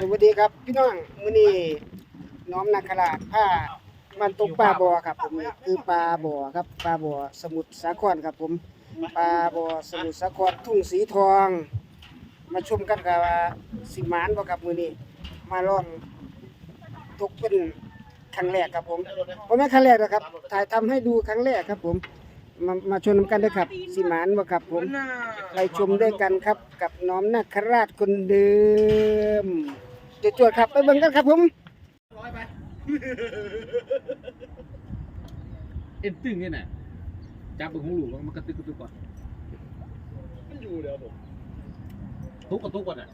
สวัสดีครับ พี่น้องมื้อนี้น้อมนาคราชผ้ามันตกปลาบ่อครับผมนี่คือปลาบ่อครับปลาบ่อสมุทรสาครครับผมปลาบ่อสมุทรสาครทุ่งสีทอง มาชมกันกับว่าสิหมานบ่ครับมื้อนี้มาลองตกเป็นครั้งแรกครับผมบ่แม่นครั้งแรกนะครับ ถ่ายทำให้ดูครั้งแรกครับผม มามาชมกันเด้อครับสิหมานบ่ครับผม ไปชมด้วยกันครับกับน้อมนาคราชคนเดิม จวดๆครับไปเบิ่งกันครับผมเอ็นตึงเนี่ยน่ะจับบึงของหลูกแล้วมันกระตึกกระตึกก่อนมันอยู่เดี๋ยวผมทุกกับทุกก่อนอะ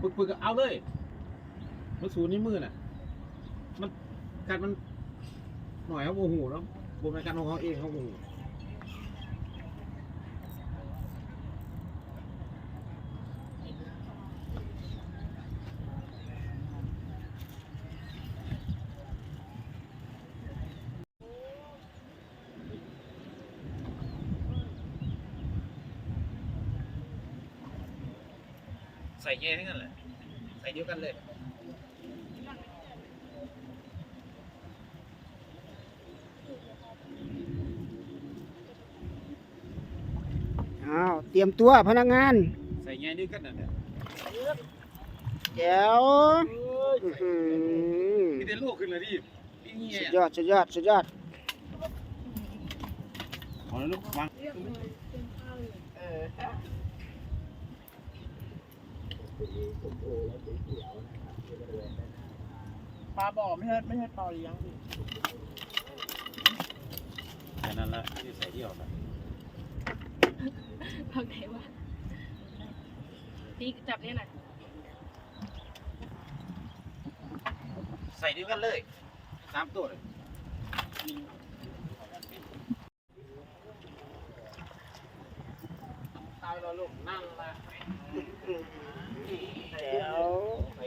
ปึกปึกก็เอาเลยมันสูนี่มือน่ะ มันกัดมันหน่อยเขาโมโหแล้วบนในการของเขาเองเขาโมโห ส่แย่ทั้งนั้นแหละใส่เดียวกันเลยอ้าวเตรียมตัวพนักงานใส่แง่ด้วยกันนั่นแหละแจ๋วอื้อหือมีแต่โลกขึ้นเลยดิพี่เงี้สุยดยอดสุดยอดสุดยอดเอาแล้วลูกวาง ปลาบ่อไม่ใช่ไม่ใช่ปลาเลี้ยงพี่แค่นั้นละที่ใส่ที่ออกมาพักไหนวะพี่จับเนี่ยหน่อยใส่เดียวกันเลยสามตัวเลยตายแล้วลูกนั่งละแจ๋วใส่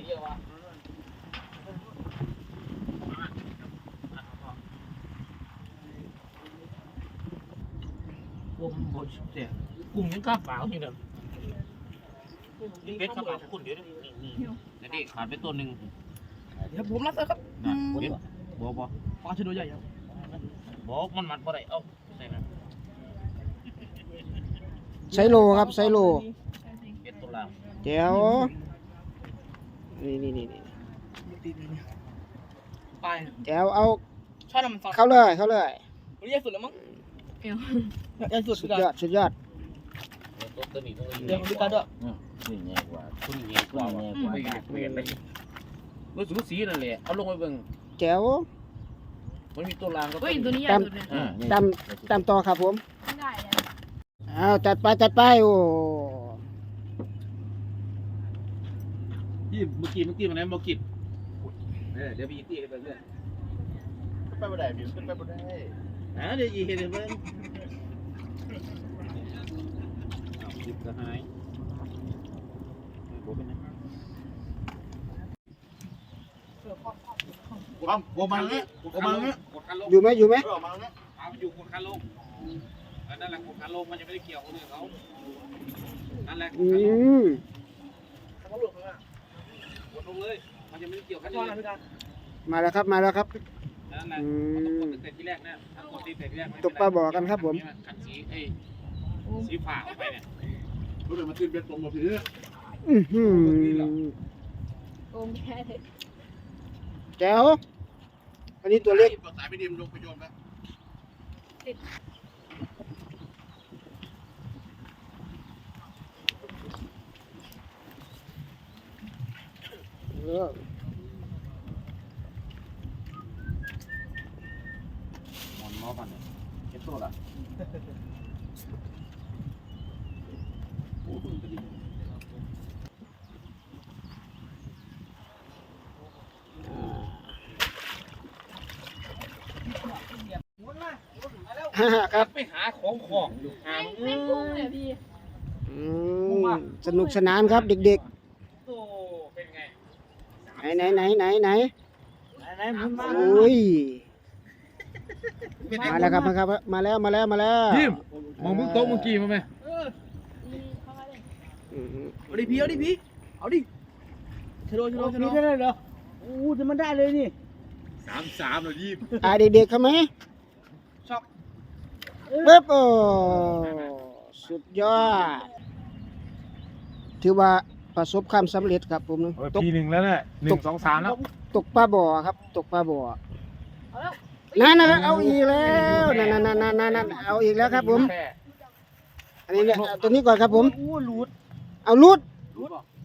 เยอะวะกลุ่มบดเสียกลุ่มยังกล้าเปล่าอยู่เดิมเพชรเขาเอาคุณเดี๋ยวนี่นี่นี่นี่ขาดไปตัวหนึ่งเดี๋ยวผมรับเลยครับนะเดี๋ยวบ่บ่ปลาชะโดใหญ่ยังบ่มันมัดบ่ได้เอ้าใส่นะไซโลครับไซโลเพชรตัวล่างแจ๋ว นี่นี่นี่นี่ตีนี่เนี่ยปลาแจ๋วเอาชอบน้ำมันซอสเข้าเลยเข้าเลยวันนี้ใหญ่สุดแล้วมั้งเดี๋ยวใหญ่สุดสุสุดดยอดสุดยอดตัวตัวนี้ตัวนี้เดี๋ยวดูกันด้วยนี่แง่กว่าคุณแง่กว่าแง่กว่าไม่เห็นไม่เห็นรู้สึกสีนั่นแหละเอาลงไปเบิ่งแจ๋วมันมีตัวล่างก็เฮ้ยตัวนี้ใหญ่สุดเลยอ่าตามตามต่อครับผมไม่ได้เลยอ้าวจัดไปจัดไปโอ้ ยี่เมื่อกี้เมื่อกี้มันนั้นเมื่อกี้เออเดี๋ยวพี่ตีกันไปเรื่อยไปบ่ได้พี่ขึ้นไปบ่ได้อ่าเดี๋ยวยีเห็นเพิ่นหยิบกระหายบ่เป็นไรความโกมันเนี่ยโกมันเนี่ยกดคันลงอยู่ไหมอยู่ไหมเอามาเนี่ยเอาอยู่กดคันลงแล้วนั่นแหละกดคันลงมันจะไม่ได้เกี่ยวคนอื่นเขานั่นแหละกอืดคันลงมเขาหลุดข้างหน้า กดลงเลย มันจะไม่ได้เกี่ยวคันชอบอื่นนะพี่กันมาแล้วครับมาแล้วครับ นั่นแหละอืมันต้องกมดตั้งแต่ที่แรกนะถ้ากดที่แต่ที่แรกไม่ตกปลาบ่อกันครับผมคันสีเอ้ยสีฟ้าออกไปเนี่ยรู้เลยมันตื่นเป็นตรงบ่พี่อื้อหือโอมแค่เลยแจ๋วอันนี้ตัวเล็กสายไม่ดีมันลงไปโยนแล้ว เออ มันมอกันเนี่ยเก็บตัวละโอ้โหกระดิ่งฮ่าครับไปหาของของอยู่หาไม่ไม่พุ่งเลยพี่สนุกสนานครับเด็กๆ ไหนไหนไหนไหนไหนไหนๆผมมาโอ้ยมาแล้วครับมาครับ มาแล้วมาแล้วมาแล้วพิมมองมึงโต๊ะเมื่อกี้มาไหมนี่เข้ามาเลยอืมเอาดิพี่เอาดิพี่เอาดิชโดชโดชโดนี่ได้เลยเหรอโอ้จะมันได้เลยนี่สามสามเลยยี่อ่าเด็กๆเข้าไหมชอบเบ๊บโอ้สุดยอดถือว่า ประสบความสำเร็จครับผมนะตกทีหนึ่งแล้วเนี่ยหนึ่งสองสามแล้วตกปลาบ่อครับ ตกปลาบ่อนั่นนะเอาอีกแล้วนั่นนั่นนั่นนั่นนั่นเอาอีกแล้วครับผม อันนี้เนี่ยเอาตัวนี้ก่อนครับผมโอ้หลุดเอาลุดห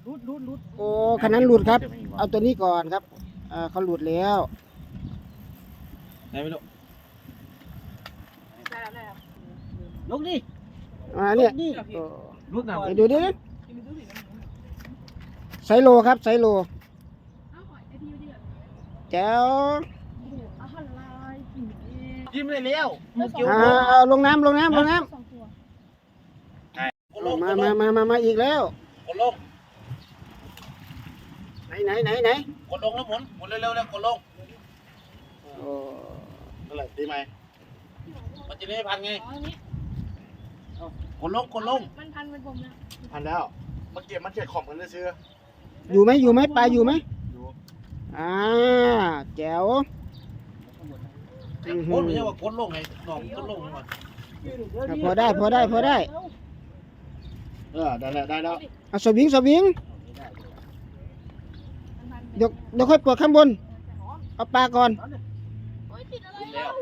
ลุดหลุดหลุดโอ้คันนั้นหลุดครับ เอาตัวนี้ก่อนครับอ่าเขาหลุดแล้ว ไหนไม่รู้ได้แล้วได้แล้วลกนี่อ่าเนี่ยนี่โอ้ลูกหนังไปดูดิ ไซโลครับไซโลเอาหอยไอพี่ดีแบบแจ๋วโอ้โหเอาหันลายกินเองยิ้มเลยแล้วอ่าเอาลงน้ำลงน้ำลงน้สองตัวำมามามามามาอีกแล้ว กดลงไหนไหนไหนไหนกดลงแล้วหมุนหมุนเร็วๆแล้วกดลงโอ้อะไรดีไหมมันจะได้พันไงอ๋ออันนี้กดลงกดลงมันพันเป็นผมนะพันแล้วมันเก็บมันเก็บของกันซื้อ อยู่ไหมอยู่ไหมปลาอยู่ไหมอ่าแจ๋วอื้อหืกอดไม่ใช่ว่ากดลงไงน้องกดลงก่อนอะพอได้พอได้พอได้เออได้แล้วได้แล้วเอาสวิงสวิงมันพันเดี๋ยวเดี๋ยวค่อยปลดข้างบน เอาปลาก่อนโอ้ยติดอะไรแล้ว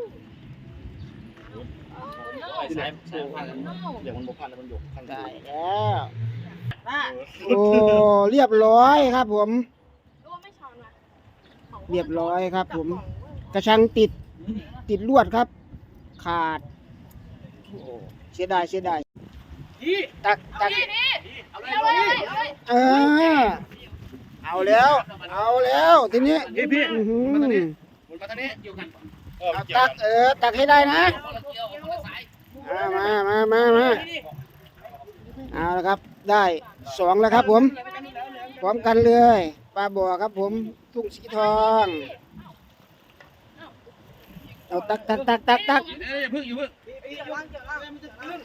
โอ้สายสายพันโน่เดี๋ยวมันบกพันแล้วมันอยู่พันได้แล้ว โอ้เรียบร้อยครับผมโอ้ไม่ช้อนว่ะเรียบร้อยครับผม กระชังติดติดลวดครับ ขาดโอ้เสียดายเสียดายตักตักเอาเลยเอาเลยเอาเลยเออเอาแล้ว เอาแล้วทีนี้พี่พี่อื้อหือหมุนมาทางนี้เกี่ยวกันเออเอาเกี่ยวตักักนเออตักให้ได้นะคนละเกี่ยวคนละสายมามามามามาเอาละครับ ได้สองแล้วครับผมพร้อมกันเลยปลาบ่อครับผมทุ่งสีทองเอาตักตักตักตักตักเดี๋ยวอย่าพึ่งอย่าพึ่งอย่าวางอย่าวางมันจะกึ้ง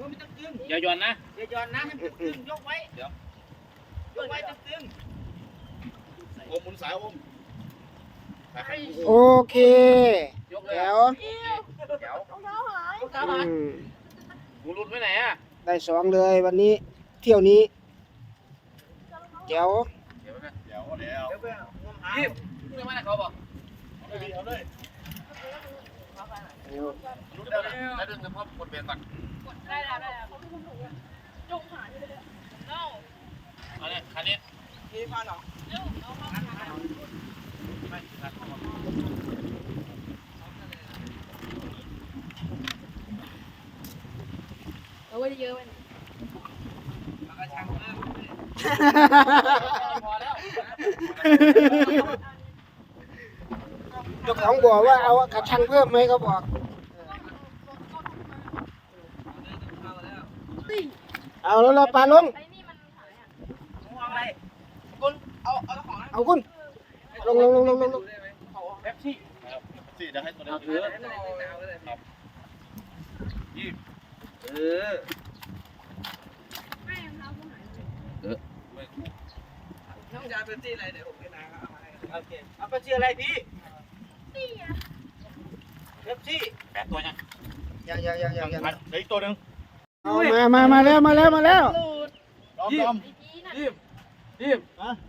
มันจะกึ้งอย่าหย่อนนะอย่าย้อนนะให้มันจะกึ้งยกไว้เดี๋ยวยกไว้จะกึ้งอมหมุนสายอมสายให้โอเคยกเลยแจ๋วเดี๋ยวรองเท้าหายตาหวานอืมกูรุดไว้ไหนอะได้สองเลยวันนี้เที่ยวนี้แจ๋วเดี๋ยวเดี๋ยวเดี๋ยวเดี๋ยวไปงมหาพี่พูดอะไรมาเขาบอกเอาเลยเอาเลยรุดแล้วนะแล้วดึงกระเพาอนได้แล้วได้แล้วจงหายไปเลยเน่าเอาเลยคันนี้พี่ฟันหรอเร็วเอาเข้ามาไม่คันเข้ามาเอาไว้เยอะไว้ เจ้าของบอกว่าเอากระชังเพิ่มไหมเขาบอกเอาแล้วเราปลาลงเอาคุณลงลงลงลงลงลงเป๊ปซี่สี่จะให้ตัวนี้ถือยี่เออ ไม่รองเท้ากูหายเลย ไม่ น้อง จานเป๊ปซี่อะไรเดี๋ยวผมไปนาเอามาให้โอเคเอาเป๊ปซี่อะไรพี่นี่อะเป๊ปซี่แปดตัวยังยังยังยังยังยังเหลืออีกตัวหนึ่งเอามามามาแล้วมาแล้วมาแล้วดอมดอมไอ้จีน่ะรีบรีบ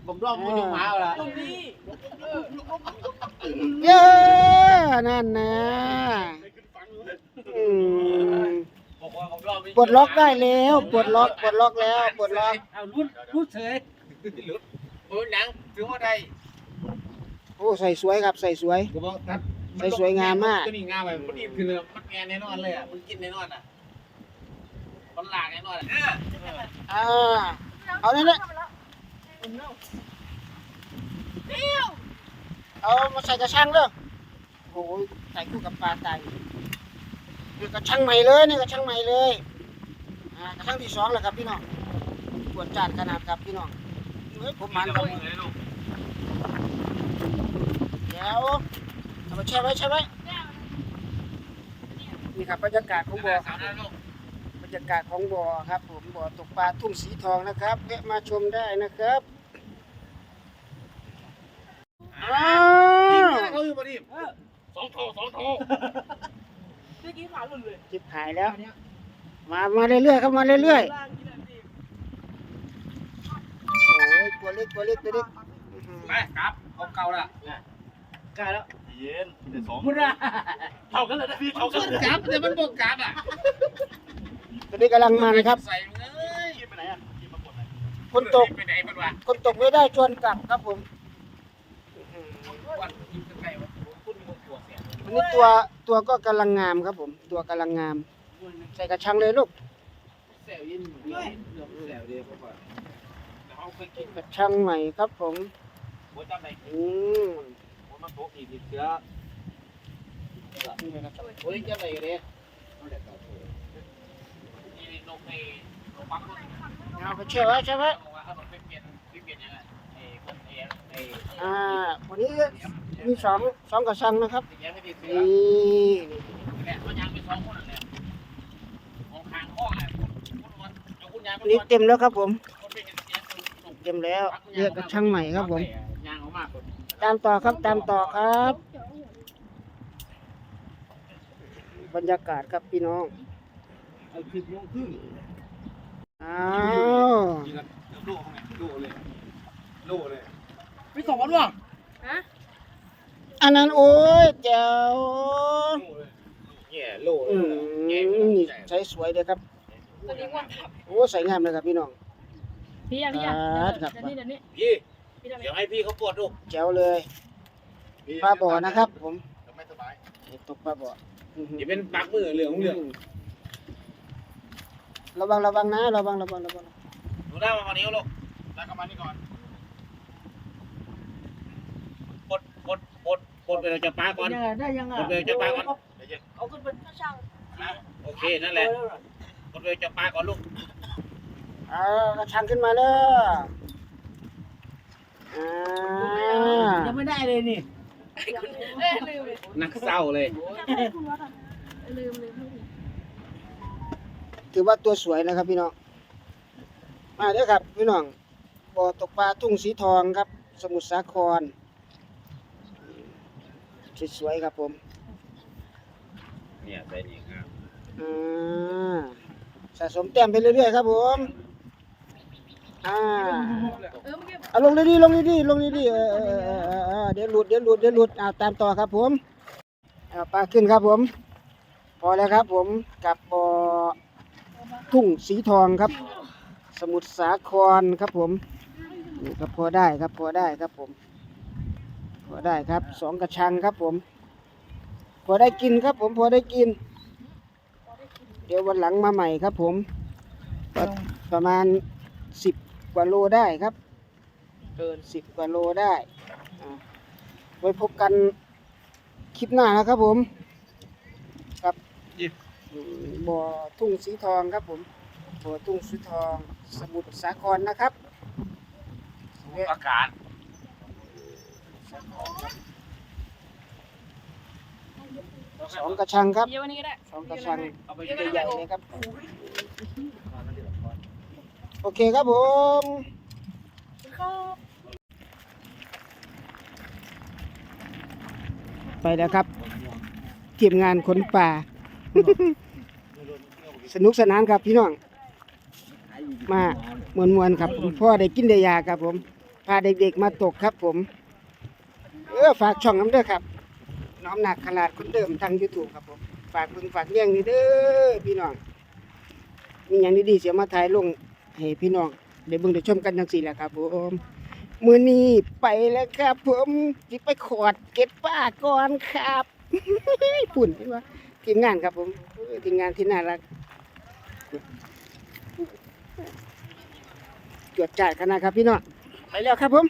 ผมดอมมึงยกมาเอาละตรงนี้เย้นั่นนะอืมบอกว่าผมดอมปลดล็อกได้แล้วปลดล็อกปลดล็อกแล้วปลดล็อกเอารุ่นรุ่นเฉย โอ้ยหนังถือว่าได้โอ้ใส่สวยครับใส่สวย กูบอกตัดใส่สวยงามมากก็นี่งามไปมันดีคือเลยมันแงนแน่นอนเลยอะมันกินแน่นอนอะมันหลากแน่นอนอะอ่า เอาเนี่ยนะเร็วเอามาใส่กระชังเด้อโอ้ยใส่คู่กับปลาตายนี่กระชังใหม่เลยนี่กระชังใหม่เลยอ่ากระชังที่สองแล้วครับพี่น้องปวดจานขนาดครับพี่น้อง เผมมันลงเดี๋ยวเอามาแช่ไว้แช่ไว้นี่ครับบรรยากาศของบ่อบรรยากาศของบ่อครับ ผมบ่อตกปลาทุ่งสีทองนะครับแวะมาชมได้นะครับอ้าวอยู่ดีสองโสองทเมื่อกี้ขาหลุดเลยจิบหายแล้ว มามาเรื่อยๆครับมาเรื่อยๆ เก่าละกล้าแล้วเย็นเดี๋ยวสองพุ่นอะเท่ากันเลยนะพี่เท่ากันเลยกลับแต่มันบกกลับอะตัวนี้กำลังมันครับใส่มึงเอ้ยกินไปไหนอะกินมากดไหนคนตกไปไหนมันวะคนตกไม่ได้ชวนกลับครับผมอื้อหือวันกินใกล้ๆวะคุณมึงตัวเสียอันนี้ตัวตัวก็กำลังงามครับผม ตัวกำลังงาม ใส่กระชังเลยลูกแซวยินเรื่องแซวเดียวเพราะว่าเขาเคยกินกระชังใหม่ครับผม หัวจำไหนอืมหัวมันโตอีกเชื้อะโอ้ยจะไรกันเนี่ยนี่นกในนกปักนเอาไปเชื่อไว้ใช่ไหมกว่าเอานกไปเปลี่ยนไปเปลี่ยนยังไงไอ้คนไอ้ไอ้อ่าวันนี้มีสองสองกระชังนะครับนี่นี่นี่แหละมันยังเป็นสองคนนั่นแหละของทางข้อแหละคุณวันเอาคุณยายอันนี้เต็มแล้วครับผม เต็มแล้วเรียกกระชังใหม่ครับผม ตามต่อครับตามต่อครับ บรรยากาศครับพี่น้องเอาสิบโมงครึ่งอ้าวยิงกันโล่เขาไงโล่เลยโล่เลยพี่สองวันวะฮะอันนั้นโอ้ยแจ๋วแย่โล่อืมนี่ใช้สวยเลยครับตัวนี้วันทับโอ้ใส่งามเลยครับพี่น้องพี่อะพี่อะครับเดี๋ยวนี้เดี๋ยวนี้ พี่พี่ทำไงเดี๋ยวให้พี่เขาปวดดูแจ๋วเลยปลาบ่อนะครับ ผมไม่สบายตกปลาบ่ออื้อหืออย่าเป็นปักมือเหลืองเหลืองระวังระวังนะระวังระวังระวังดูหน้ามาวันนี้ลูกแล้วก็มานี่ก่อนปดปดปดปดไปเราจะปลาก่อนยังไงได้ยังไงปดไปเราจะปลาก่อนเอาขึ้นไปช่างโอเคนั่นแหละปดไปเราจะปลาก่อนลูกเอากระชังขึ้นมาเลย อ่ายังไม่ได้เลยนี่เอ้ยลืมเลยนักเศร้าเลยคุณวัดอะลืมลืมลืมถือว่าตัวสวยนะครับพี่น้อง มาเด้อครับพี่น้อง บ่อตกปลาทุ่งสีทองครับ สมุทรสาคร สวยๆครับผมเนี่ยใส่นี่ครับ อ่าสะสมแต้มไปเรื่อยๆครับผม อ่าเออเมื่อกี้เอาลงดีลงดีๆลงดีเออเออเออเออเออเดี๋ยวหลุดเดี๋ยวหลุดเดี๋ยวหลุดเอาตามต่อครับผมเอาปลาขึ้นครับผม พอแล้วครับผมกับบ่อทุ่งสีทองครับ สมุทรสาครครับผมนี่ก็พอได้ครับพอได้ครับผม พอได้ครับสองกระชังครับผม พอได้กินครับผมพอได้กิน เดี๋ยววันหลังมาใหม่ครับผม ประมาณ สิบกว่าโลได้ครับ เกินสิบกว่าโลได้อ่าไว้พบกันคลิปหน้านะครับผมกับอืมบ่อทุ่งสีทองครับผมบ่อทุ่งสีทอง สมุทรสาครนะครับอากาศสองกระชังครับเดี๋ยววันนี้ก็ได้สองกระชังเอาไปใหญ่ๆเลยครับ โอเคครับผมเข้าไปแล้วครับทีมงานขนป่า สนุกสนานครับพี่น้อง มามวนมวนๆครับผมพ่อได้กินได้ยาครับผม พาเด็กๆมาตกครับผม เออฝากช่องน้ำเด้อครับ น้อมหนักขนาดคนเดิมทางยูทูบครับผม ฝากเพิ่งฝากเลี้ยงนี่เด้อพี่น้อง มีอย่างดีๆเสียมาถ่ายลง ให้พี่น้องได้เบิ่งได้ชมกันจังสี่แหละครับผมมือนี้ไปแล้วครับ ผมจิไปขอดเก็ดป้าก่อนครับปุ่นใช่ปะทีมงานครับผมทีมงานที่น่ารักจวดจ่ายกันนะครับพี่น้องไปแล้วครับผม